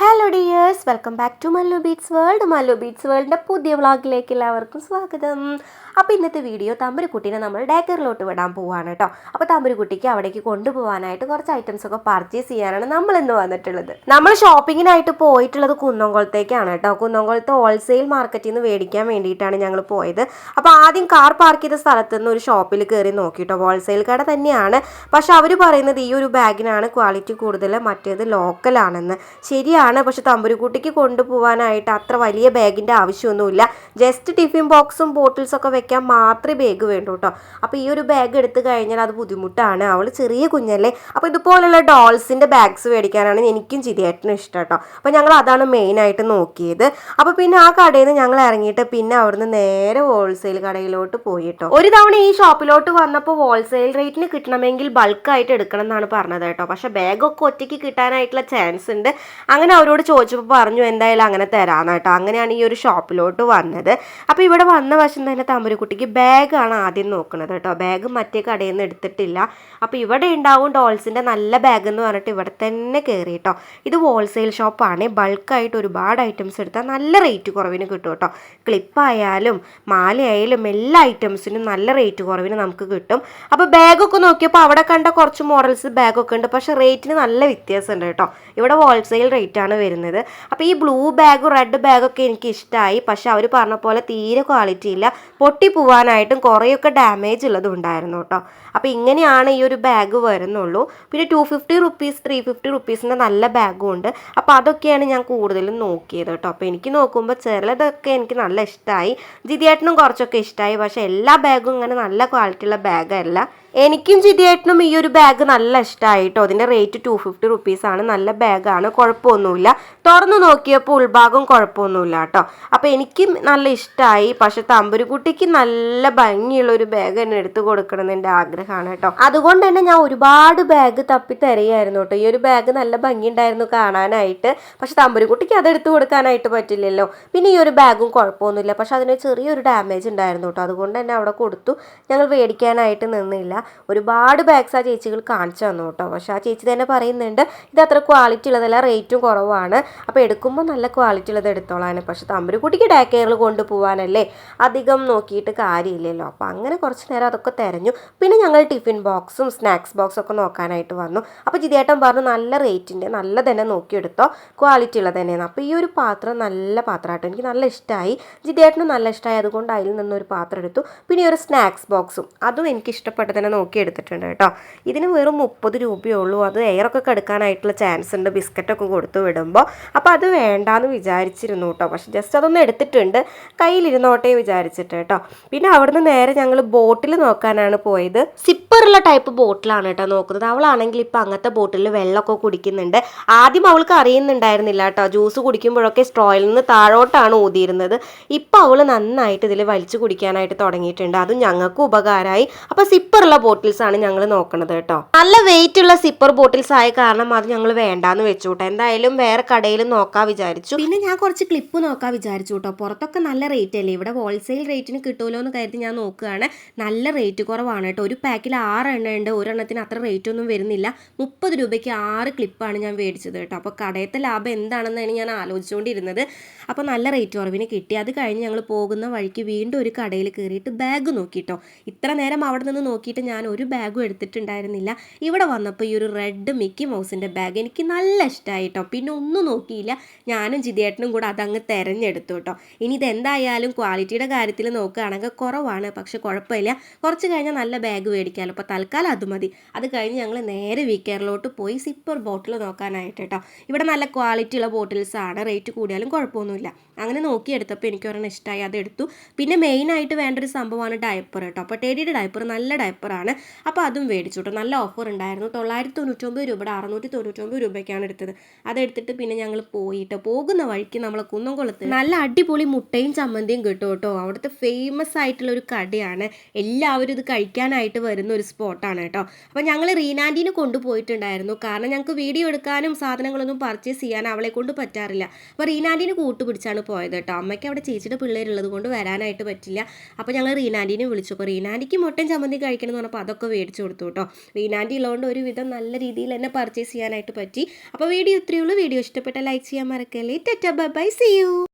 Hello dears welcome back to Mallu Beats World Mallu Beats വേൾഡിന്റെ പുതിയ വ്ളോഗിലേക്ക് എല്ലാവർക്കും സ്വാഗതം. അപ്പോൾ ഇന്നത്തെ വീഡിയോ തമ്പുരുക്കുട്ടീനെ നമ്മൾ ഡേക്കറിലോട്ട് വിടാൻ പോവാണ് കേട്ടോ അപ്പോൾ തമ്പുരുക്കുട്ടിക്ക് അവിടേക്ക് കൊണ്ടുപോകാനായിട്ട് കുറച്ച് ഐറ്റംസ് ഒക്കെ പർച്ചേസ് ചെയ്യാനാണ് നമ്മൾ ഇന്ന് വന്നിട്ടുള്ളത്. നമ്മൾ ഷോപ്പിങ്ങിനായിട്ട് പോയിട്ടുള്ളത് കുന്നംകുളത്തേക്കാണ് കേട്ടോ കുന്നംകുളത്ത് ഹോൾസെയിൽ മാർക്കറ്റിൽ നിന്ന് മേടിക്കാൻ വേണ്ടിയിട്ടാണ് ഞങ്ങൾ പോയത്. അപ്പോൾ ആദ്യം കാർ പാർക്ക് ചെയ്ത സ്ഥലത്ത് നിന്ന് ഒരു ഷോപ്പിൽ കയറി നോക്കി കേട്ടോ ഹോൾസെയിൽ കട തന്നെയാണ്. പക്ഷെ അവർ പറയുന്നത് ഈ ഒരു ബാഗിനാണ് ക്വാളിറ്റി കൂടുതൽ മറ്റേത് ലോക്കലാണെന്ന് ശരിയാണ്. പക്ഷെ തമ്പുരുക്കുട്ടിക്ക് കൊണ്ടുപോകാനായിട്ട് അത്ര വലിയ ബാഗിന്റെ ആവശ്യമൊന്നുമില്ല. ജസ്റ്റ് ടിഫിൻ ബോക്സും ബോട്ടിൽസൊക്കെ വെക്കാൻ മാത്രമേ ബാഗ് വേണ്ടൂ കേട്ടോ അപ്പോൾ ഈ ഒരു ബാഗ് എടുത്തു കഴിഞ്ഞാൽ അത് ബുദ്ധിമുട്ടാണ്. അവൾ ചെറിയ കുഞ്ഞല്ലേ. അപ്പോൾ ഇതുപോലുള്ള ഡോൾസിന്റെ ബാഗ്സ് മേടിക്കാനാണ് എനിക്കും ചിരിയേട്ടനും ഇഷ്ടം കേട്ടോ അപ്പോൾ ഞങ്ങൾ അതാണ് മെയിനായിട്ട് നോക്കിയത്. അപ്പോൾ പിന്നെ ആ കടയിൽ നിന്ന് ഞങ്ങൾ ഇറങ്ങിയിട്ട് പിന്നെ അവിടുന്ന് നേരെ ഹോൾസെയിൽ കടയിലോട്ട് പോയി കേട്ടോ ഒരു തവണ ഈ ഷോപ്പിലോട്ട് വന്നപ്പോൾ ഹോൾസെയിൽ റേറ്റിന് കിട്ടണമെങ്കിൽ ബൾക്കായിട്ട് എടുക്കണം എന്നാണ് പറഞ്ഞത് കേട്ടോ പക്ഷേ ബാഗൊക്കെ ഒറ്റയ്ക്ക് കിട്ടാനായിട്ടുള്ള ചാൻസ് ഉണ്ട്. അങ്ങനെ അവരോട് ചോദിച്ചപ്പോൾ പറഞ്ഞു എന്തായാലും അങ്ങനെ തരാമെന്ന് കേട്ടോ അങ്ങനെയാണ് ഈ ഒരു ഷോപ്പിലോട്ട് വന്നത്. അപ്പോൾ ഇവിടെ വന്ന വശം തന്നെ തമ്പുരുക്കുട്ടിക്ക് ബാഗാണ് ആദ്യം നോക്കുന്നത് കേട്ടോ ബാഗ് മറ്റേ കടയിൽ നിന്ന് എടുത്തിട്ടില്ല. അപ്പോൾ ഇവിടെ ഉണ്ടാവും ഡോൾസിന്റെ നല്ല ബാഗ് എന്ന് പറഞ്ഞിട്ട് ഇവിടെ തന്നെ കയറി കേട്ടോ ഇത് ഹോൾസെയിൽ ഷോപ്പാണ്. ബൾക്കായിട്ട് ഒരുപാട് ഐറ്റംസ് എടുത്താൽ നല്ല റേറ്റ് കുറവിന് കിട്ടും കേട്ടോ ക്ലിപ്പായാലും മാലയായാലും എല്ലാ ഐറ്റംസിനും നല്ല റേറ്റ് കുറവിന് നമുക്ക് കിട്ടും. അപ്പോൾ ബാഗൊക്കെ നോക്കിയപ്പോൾ അവിടെ കണ്ട കുറച്ച് മോഡൽസ് ബാഗൊക്കെ ഉണ്ട്. പക്ഷേ റേറ്റിന് നല്ല വ്യത്യാസമുണ്ട് കേട്ടോ ഇവിടെ ഹോൾസെയിൽ റേറ്റ് വരുന്നത്. അപ്പോൾ ഈ ബ്ലൂ ബാഗും റെഡ് ബാഗൊക്കെ എനിക്ക് ഇഷ്ടമായി പക്ഷെ അവർ പറഞ്ഞ പോലെ തീരെ ക്വാളിറ്റി ഇല്ല. പൊട്ടി പോവാനായിട്ടും കുറേയൊക്കെ ഡാമേജ് ഉള്ളതും ഉണ്ടായിരുന്നു കേട്ടോ അപ്പോൾ ഇങ്ങനെയാണ് ഈ ഒരു ബാഗ് വരുന്നുള്ളൂ. പിന്നെ two fifty rupees three fifty റുപ്പീസിന്റെ നല്ല ബാഗും ഉണ്ട്. അപ്പോൾ അതൊക്കെയാണ് ഞാൻ കൂടുതലും നോക്കിയത് കേട്ടോ അപ്പോൾ എനിക്ക് നോക്കുമ്പോൾ ചിലതൊക്കെ എനിക്ക് നല്ല ഇഷ്ടമായി ജിതിയേട്ടനും കുറച്ചൊക്കെ ഇഷ്ടമായി പക്ഷേ എല്ലാ ബാഗും ഇങ്ങനെ നല്ല ക്വാളിറ്റിയുള്ള ബാഗല്ല എനിക്കും ജിതിയേട്ടനും ഈ ഒരു ബാഗ് നല്ല ഇഷ്ടമായി കേട്ടോ അതിന്റെ റേറ്റ് ടു ഫിഫ്റ്റി റുപ്പീസാണ് നല്ല ബാഗാണ് കുഴപ്പമൊന്നുമില്ല. തുറന്നു നോക്കിയപ്പോൾ ഉൾഭാഗം കുഴപ്പമൊന്നുമില്ല കേട്ടോ. അപ്പോൾ എനിക്കും നല്ല ഇഷ്ടമായി പക്ഷെ തമ്പുരുകുട്ടിക്ക് നല്ല ഭംഗിയുള്ള ഒരു ബാഗ് തന്നെ എടുത്തു കൊടുക്കണം എന്ന് എന്റെ ആഗ്രഹമാണ് കേട്ടോ. അതുകൊണ്ട് തന്നെ ഞാൻ ഒരുപാട് ബാഗ് തപ്പി തിരയായിരുന്നു കേട്ടോ. ഈ ഒരു ബാഗ് നല്ല ഭംഗി ഉണ്ടായിരുന്നു കാണാനായിട്ട്. പക്ഷെ അത് എടുത്തു കൊടുക്കാനായിട്ട് പറ്റില്ലല്ലോ. പിന്നെ ഈ ഒരു ബാഗും കുഴപ്പമൊന്നുമില്ല. പക്ഷെ അതിന് ചെറിയൊരു ഡാമേജ് ഉണ്ടായിരുന്നു കേട്ടോ. അതുകൊണ്ട് തന്നെ അവിടെ കൊടുത്തു. ഞങ്ങൾ മേടിക്കാനായിട്ട് നിന്നില്ല. ഒരുപാട് ബാഗ്സ് ആ ചേച്ചികൾ കാണിച്ചു തന്നു കേട്ടോ. പക്ഷെ ആ ചേച്ചി തന്നെ പറയുന്നുണ്ട് ഇത് അത്ര ക്വാളിറ്റി ഉള്ളതല്ല റേറ്റും കുറവാണ്. അപ്പോൾ എടുക്കുമ്പോൾ നല്ല ക്വാളിറ്റി ഉള്ളത് എടുത്തോളാണ് പക്ഷെ തമ്പുരുക്കുട്ടിക്ക് ഡേ കെയറിൽ കൊണ്ടുപോകാനല്ലേ അധികം നോക്കിയിട്ട് കാര്യമില്ലല്ലോ. അപ്പോൾ അങ്ങനെ കുറച്ച് നേരം അതൊക്കെ തിരഞ്ഞു. പിന്നെ ഞങ്ങൾ ടിഫിൻ ബോക്സും സ്നാക്സ് ബോക്സും ഒക്കെ നോക്കാനായിട്ട് വന്നു. അപ്പോൾ ജിതേട്ടൻ പറഞ്ഞു നല്ല റേറ്റിന്റെ നല്ല തന്നെ നോക്കിയെടുത്തോ. ക്വാളിറ്റി ഉള്ളത് തന്നെയാണ്. അപ്പോൾ ഈ ഒരു പാത്രം നല്ല പാത്രമായിട്ട് എനിക്ക് നല്ല ഇഷ്ടമായി ജിതേട്ടന് നല്ല ഇഷ്ടമായി അതുകൊണ്ട് അതിൽ നിന്നൊരു പാത്രം എടുത്തു. പിന്നെ ഒരു സ്നാക്സ് ബോക്സും. അതും എനിക്ക് ഇഷ്ടപ്പെട്ട് തന്നെ നോക്കി എടുത്തിട്ടുണ്ട് കേട്ടോ. ഇതിന് വെറും മുപ്പത് രൂപയേ ഉള്ളൂ അത് എയറൊക്കെ കെടുക്കാനായിട്ടുള്ള ചാൻസ് ഉണ്ട്. ബിസ്ക്കറ്റൊക്കെ കൊടുത്തു വിടുമ്പോൾ അപ്പോൾ അത് വേണ്ടാന്ന് വിചാരിച്ചിരുന്നു കേട്ടോ. പക്ഷെ ജസ്റ്റ് അതൊന്ന് എടുത്തിട്ടുണ്ട്. കയ്യിലിരുന്നോട്ടെ വിചാരിച്ചിട്ട് കേട്ടോ. പിന്നെ അവിടുന്ന് നേരെ ഞങ്ങൾ ബോട്ടിൽ നോക്കാനാണ് പോയത്. സിപ്പറുള്ള ടൈപ്പ് ബോട്ടിലാണ് കേട്ടോ നോക്കുന്നത്. അവളാണെങ്കിൽ ഇപ്പോൾ അങ്ങനത്തെ ബോട്ടിൽ വെള്ളമൊക്കെ കുടിക്കുന്നുണ്ട്. ആദ്യം അവൾക്ക് അറിയുന്നുണ്ടായിരുന്നില്ല കേട്ടോ. ജ്യൂസ് കുടിക്കുമ്പോഴൊക്കെ സ്ട്രോയിൽ നിന്ന് താഴോട്ടാണ് ഊതിയിരുന്നത്. ഇപ്പോൾ അവൾ നന്നായിട്ട് ഇതിൽ വലിച്ചു കുടിക്കാനായിട്ട് തുടങ്ങിയിട്ടുണ്ട്. അതും ഞങ്ങൾക്ക് ഉപകാരമായി. അപ്പോൾ സിപ്പറുള്ള ബോട്ടിൽസ് ആണ് ഞങ്ങൾ നോക്കണത് കേട്ടോ. നല്ല വെയിറ്റ് ഉള്ള സിപ്പർ ബോട്ടിൽസ് ആയ കാരണം അത് ഞങ്ങൾ വേണ്ടാന്ന് വെച്ചു കേട്ടോ എന്തായാലും വേറെ കടയിലും നോക്കാൻ വിചാരിച്ചു. പിന്നെ ഞാൻ കുറച്ച് ക്ലിപ്പ് നോക്കാൻ വിചാരിച്ചു കേട്ടോ. പുറത്തൊക്കെ നല്ല റേറ്റ് അല്ലേ? ഇവിടെ ഹോൾസെയിൽ റേറ്റിന് കിട്ടുമല്ലോ എന്ന് കരുതി ഞാൻ നോക്കുകയാണ്. നല്ല റേറ്റ് കുറവാണ് കേട്ടോ. ഒരു പാക്കിൽ ആറ് എണ്ണ ഉണ്ട്. ഒരെണ്ണത്തിന് അത്ര റേറ്റ് ഒന്നും വരുന്നില്ല. മുപ്പത് രൂപയ്ക്ക് ആറ് ക്ലിപ്പാണ് ഞാൻ മേടിച്ചത് കേട്ടോ. അപ്പോൾ കടയത്തെ ലാഭം എന്താണെന്നാണ് ഞാൻ ആലോചിച്ചുകൊണ്ടിരുന്നത് അപ്പോൾ നല്ല റേറ്റ് കുറവിന് കിട്ടി. അത് കഴിഞ്ഞ് ഞങ്ങൾ പോകുന്ന വഴിക്ക് വീണ്ടും ഒരു കടയിൽ കയറിയിട്ട് ബാഗ് നോക്കിയിട്ടോ ഇത്ര നേരം അവിടെ നിന്ന് നോക്കിയിട്ട് ഞാൻ ഒരു ബാഗും എടുത്തിട്ടുണ്ടായിരുന്നില്ല. ഇവിടെ വന്നപ്പോൾ ഈ ഒരു റെഡ് മിക്കി മൗസിന്റെ ബാഗ് എനിക്ക് നല്ല ഇഷ്ടമായി കേട്ടോ പിന്നെ ഒന്നും നോക്കിയില്ല. ഞാനും ജിതേട്ടനും കൂടെ അതങ്ങ് തിരഞ്ഞെടുത്തു കേട്ടോ. ഇനി ഇതെന്തായാലും ക്വാളിറ്റിയുടെ കാര്യത്തിൽ നോക്കുകയാണെങ്കിൽ കുറവാണ്. പക്ഷെ കുഴപ്പമില്ല. കുറച്ച് കഴിഞ്ഞാൽ നല്ല ബാഗ് മേടിക്കാമല്ലോ അപ്പോൾ തൽക്കാലം അത് മതി. അത് കഴിഞ്ഞ് ഞങ്ങൾ നേരെ വീക്കെയറിലോട്ട് പോയി സിപ്പർ ബോട്ടിൽ നോക്കാനായിട്ട് കേട്ടോ. ഇവിടെ നല്ല ക്വാളിറ്റി ഉള്ള ബോട്ടിൽസ് ആണ്. റേറ്റ് കൂടിയാലും കുഴപ്പമൊന്നുമില്ല. അങ്ങനെ നോക്കിയെടുത്തപ്പോൾ എനിക്ക് ഒരെണ്ണം ഇഷ്ടമായി അതെടുത്തു പിന്നെ മെയിനായിട്ട് വേണ്ട ഒരു സംഭവമാണ് ഡയപ്പർ കേട്ടോ. അപ്പോൾ ടെഡിയുടെ ഡയപ്പർ നല്ല ഡയപ്പറാണ് അപ്പോൾ അതും മേടിച്ചു കേട്ടോ നല്ല ഓഫർ ഉണ്ടായിരുന്നു. തൊള്ളായിരത്തി തൊണ്ണൂറ്റൊമ്പത് രൂപയുടെ അറുന്നൂറ്റി തൊണ്ണൂറ്റൊമ്പത് രൂപയ്ക്കാണ് എടുത്തത്. അതെടുത്തിട്ട് പിന്നെ ഞങ്ങൾ പോയിട്ട് പോകുന്ന വഴിക്ക് നമ്മൾ കുന്നംകുളത്ത് നല്ല അടിപൊളി മുട്ടയും ചമ്മന്തിയും കിട്ടും കേട്ടോ അവിടുത്തെ ഫേമസ് ആയിട്ടുള്ള ഒരു കടയാണ്. എല്ലാവരും ഇത് കഴിക്കാനായിട്ട് വരുന്ന ഒരു സ്പോട്ടാണ് കേട്ടോ അപ്പോൾ ഞങ്ങൾ റീനാന്റീനെ കൊണ്ടുപോയിട്ടുണ്ടായിരുന്നു. കാരണം ഞങ്ങൾക്ക് വീഡിയോ എടുക്കാനും സാധനങ്ങളൊന്നും പർച്ചേസ് ചെയ്യാൻ അവളെ കൊണ്ട് പറ്റാറില്ല. അപ്പോൾ റീനാന്റീനെ കൂട്ടുപിടിച്ചാണ് പോയത് കേട്ടോ അമ്മയ്ക്ക് അവിടെ ചേച്ചിയുടെ പിള്ളേരുള്ളത് കൊണ്ട് വരാനായിട്ട് പറ്റില്ല. അപ്പോൾ ഞങ്ങൾ റീനാന്റീനെ വിളിച്ചു. അപ്പോൾ റീനാന്റിക്ക് മുട്ടയും ചമ്മന്തി കഴിക്കണം എന്ന് പറഞ്ഞപ്പോൾ അതൊക്കെ മേടിച്ചു കൊടുത്തു കേട്ടോ. റീനാന്റി ഉള്ളതുകൊണ്ട് ഒരുവിധം നല്ല രീതിയിൽ തന്നെ പർച്ചേസ് ചെയ്യാനായിട്ട് പറ്റി. അപ്പോൾ വീഡിയോ ഇത്രയേ ഉള്ളൂ. വീഡിയോ ഇഷ്ടപ്പെട്ട ലൈക്ക് ചെയ്യാൻ മറക്കല്ലേ. Tata by see U